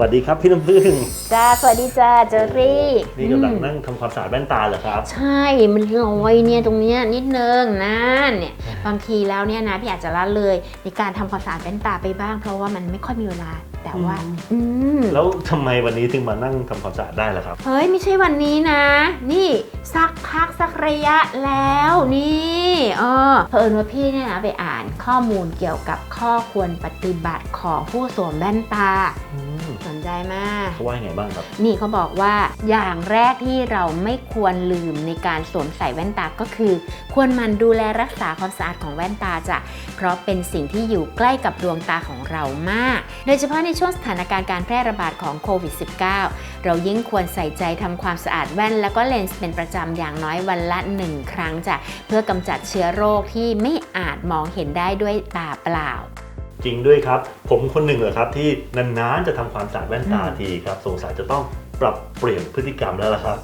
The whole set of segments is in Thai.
วัสดีครับพี่น้ำพึ่งจ้าสวัสดีจ้าเจอรี่นี่กำลังอืมนั่งทำความสะอาดแว่นตาเหรอครับ ใช่มันลอยเนี่ยตรงเนี้ยนิดนึงนั่นเนี่ยบางทีแล้วเนี่ยนะพี่อาจจะละเลยในการทำความสะอาดแว่นตาไปบ้างเพราะว่ามันไม่ค่อยมีเวลาแต่ว่า อืม แล้วทำไมวันนี้ถึงมานั่งทำความสะอาดได้ล่ะครับ เฮ้ยไม่ใช่วันนี้นะ นี่สักพักสัก ระยะแล้วนี่เออเผอิญว่าพี่เนี่ยนะไปอ่านข้อมูลเกี่ยวกับข้อควรปฏิบัติของผู้สวมแว่นตา อืมสนใจมาก เขาว่ายังไงบ้างครับ นี่เขาบอกว่าอย่างแรกที่เราไม่ควรลืมในการสวมใส่แว่นตาก็คือ ควรหมันดูแลรักษาความสะอาดของแว่นตาจ้ะเพราะเป็นสิ่งที่อยู่ใกล้กับดวงตาของเรามาก โดยเฉพาะในช่วงสถานการณ์การแพร่ระบาดของโควิด -19 เรายิ่งควรใส่ใจทำความสะอาดแว่น แล้วก็เลนส์เป็นประจำอย่างน้อยวันละ 1 ครั้งจ้ะเพื่อกำจัดเชื้อโรคที่ไม่อาจมองเห็นได้ด้วยตาเปล่าจริงด้วยครับ ผมคนหนึ่งเหรอครับที่นานๆจะทำความสะอาดแว่นตาอืมทีครับ สงสัยจะต้องปรับเปลี่ยนพฤติกรรมแล้วล่ะครับ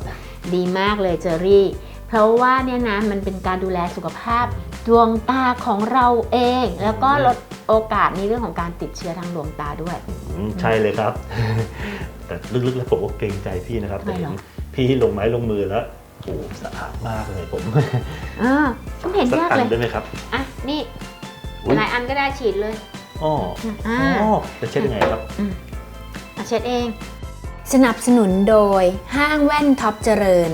ดีมากเลยเจอรี่ เพราะว่าเนี่ยนะมันเป็นการดูแลสุขภาพดวงตาของเราเอง แล้วก็ลดโอกาสในเรื่องของการติดเชื้อทางดวงตาด้วยอืมใช่เลยครับ แต่ลึกๆแล้วผมก็เกรงใจพี่นะครับทำไมแต่เหรอเห็นพี่ลงไม้ลงมือแล้ว โอ้สะอาดมากเลยผมอ่าก็ไม่เห็นสักยากอันเลยได้ไหมครับอะนี่อุ๊ยหลายอันก็ได้ฉีดเลยอ๋ออ่าอ๋อจะเช็ดยังไงครับ อะเช็ดเอง สนับสนุนโดยห้างแว่นท็อปเจริญ